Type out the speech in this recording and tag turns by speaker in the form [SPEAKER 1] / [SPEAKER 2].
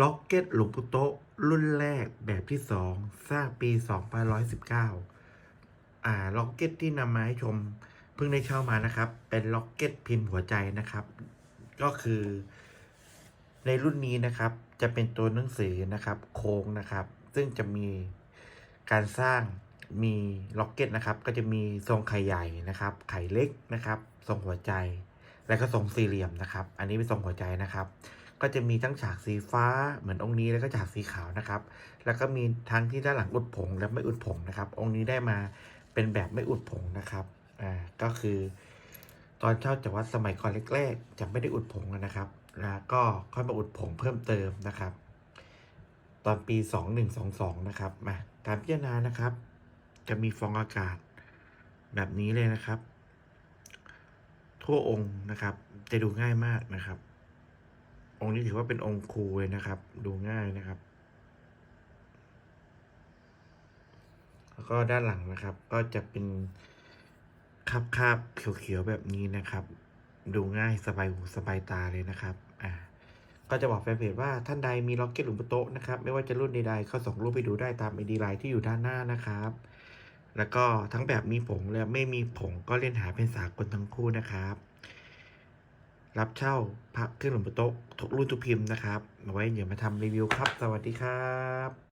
[SPEAKER 1] ล็อกเก็ตหลวงปู่โตะรุ่นแรกแบบที่สองสร้างปี2519อ่าล็อกเก็ตที่นำมาให้ชมเพิ่งได้เช่ามานะครับ เป็นล็อกเก็ตพิมพ์หัวใจนะครับ ก็คือ ในรุ่นนี้นะครับ จะเป็นตัวหนังสือนะครับ โค้งนะครับ ซึ่งจะมีการสร้างมีล็อกเก็ตนะครับ ก็จะมีทรงไข่ใหญ่นะครับ ไข่เล็กนะครับ ทรงหัวใจ แล้วก็ทรงสี่เหลี่ยมนะครับ อันนี้เป็นทรงหัวใจนะครับ ก็จะมีทั้งฉากสีฟ้าเหมือนองค์นี้แล้วก็ฉากสีขาวนะครับ แล้วก็มีทั้งที่ด้านหลังอุดผงและไม่อุดผงนะครับ องค์นี้ได้มาเป็นแบบไม่อุดผงนะครับอ่าก็คือ ตอนเช่าจากวัดสมัยก่อนแรกๆจะไม่ได้อุดผงนะครับแล้วก็ค่อยมาอุดผงเพิ่มเติมนะครับ ตอนปี 2122 นะครับมาการพิจารณานะครับ จะมีฟองอากาศแบบนี้เลยนะครับ ทั่วองค์นะครับ จะดูง่ายมากนะครับ องค์นี้ถือว่าเป็นองค์ครูเลยนะครับ ดูง่ายนะครับ แล้วก็ด้านหลังนะครับ ก็จะเป็นคาบคาบเขียวๆแบบนี้นะครับ ดูง่ายสบายหูสบายตาเลยนะครับ อ่า ก็จะบอกแฟนเพจว่าท่านใดมีล็อกเก็ตหลวงปู่โตะนะครับ ไม่ว่าจะรุ่นใดๆก็ส่งรูปไปดูได้ตามไอดีไลน์ที่อยู่ด้านหน้านะครับ แล้วก็ทั้งแบบมีผงและไม่มีผงก็เล่นหาเป็นสากลทั้งคู่นะครับ รับเช่าพระเครื่องหลวงปู่โตะทุกรุ่นทุกพิมพ์นะครับเอาไว้เดี๋ยวมาทำรีวิวครับ สวัสดีครับ